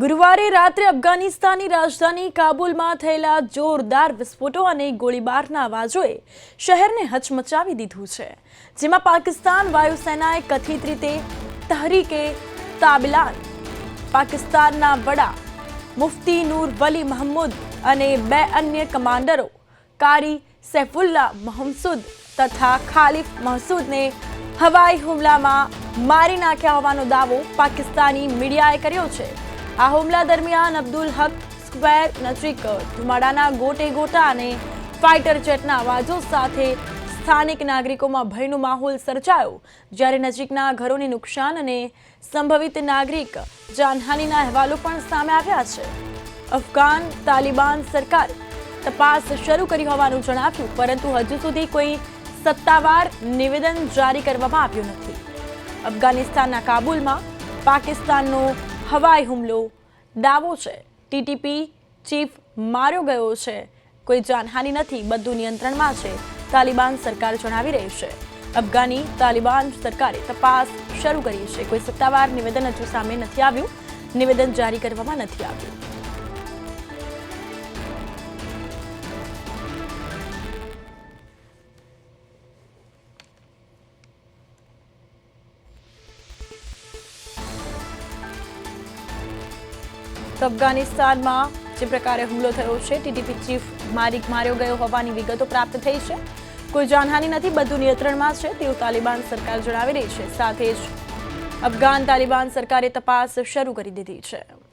ગુરુવારે રાત્રે અફઘાનિસ્તાનની રાજધાની કાબુલમાં થયેલા જોરદાર વિસ્ફોટો અને ગોળીબારના અવાજોએ શહેરને હચમચાવી દીધું છે, જેમાં પાકિસ્તાન વાયુસેનાએ કથિત રીતે તહરીકે તાબિલાન, પાકિસ્તાનના વડા મુફ્તી નૂર વલી મહમૂદ અને બે અન્ય કમાન્ડરો કારી સૈફુલ્લા મહમસુદ તથા ખાલિફ મહસૂદને હવાઈ હુમલામાં મારી નાખ્યા હોવાનો દાવો પાકિસ્તાની મીડિયાએ કર્યો છે. આ હુમલા દરમિયાન અબ્દુલ હક સ્ક્વેર નજીક ધુમાડાના ગોટે ગોટા અને ફાઇટર જેટના અવાજો સાથે સ્થાનિક નાગરિકોમાં ભયનો માહોલ સર્જાયો. જ્યારે નજીકના ઘરોને નુકસાન અને સંભવિત નાગરિક જાનહાનિના અહેવાલો પણ સામે આવ્યા છે. અફઘાન તાલિબાન સરકાર તપાસ શરૂ કરી હોવાનું જણાવ્યું, પરંતુ હજુ સુધી કોઈ સત્તાવાર નિવેદન જારી કરવામાં આવ્યું નથી. અફઘાનિસ્તાનના કાબુલમાં પાકિસ્તાનનો હવાઈ હુમલો, દાવો છે. ટીટીપી ચીફ માર્યો ગયો છે. કોઈ જાનહાનિ નથી, બધું નિયંત્રણમાં છે. તાલિબાન સરકાર જણાવી રહી છે. અફઘાની તાલિબાન સરકારે તપાસ શરૂ કરી છે. કોઈ સત્તાવાર નિવેદન હજુ સામે નથી આવ્યું. નિવેદન જારી કરવામાં નથી આવ્યું. તો અફઘાનિસ્તાનમાં જે પ્રકારે હુમલો થયો છે, ટીટીપી ચીફ મારી માર્યો ગયો હોવાની વિગતો પ્રાપ્ત થઈ છે. કોઈ જાનહાનિ નથી, બધું નિયંત્રણમાં છે, તેવું તાલિબાન સરકાર જણાવી રહી છે. સાથે જ અફઘાન તાલિબાન સરકારે તપાસ શરૂ કરી દીધી છે.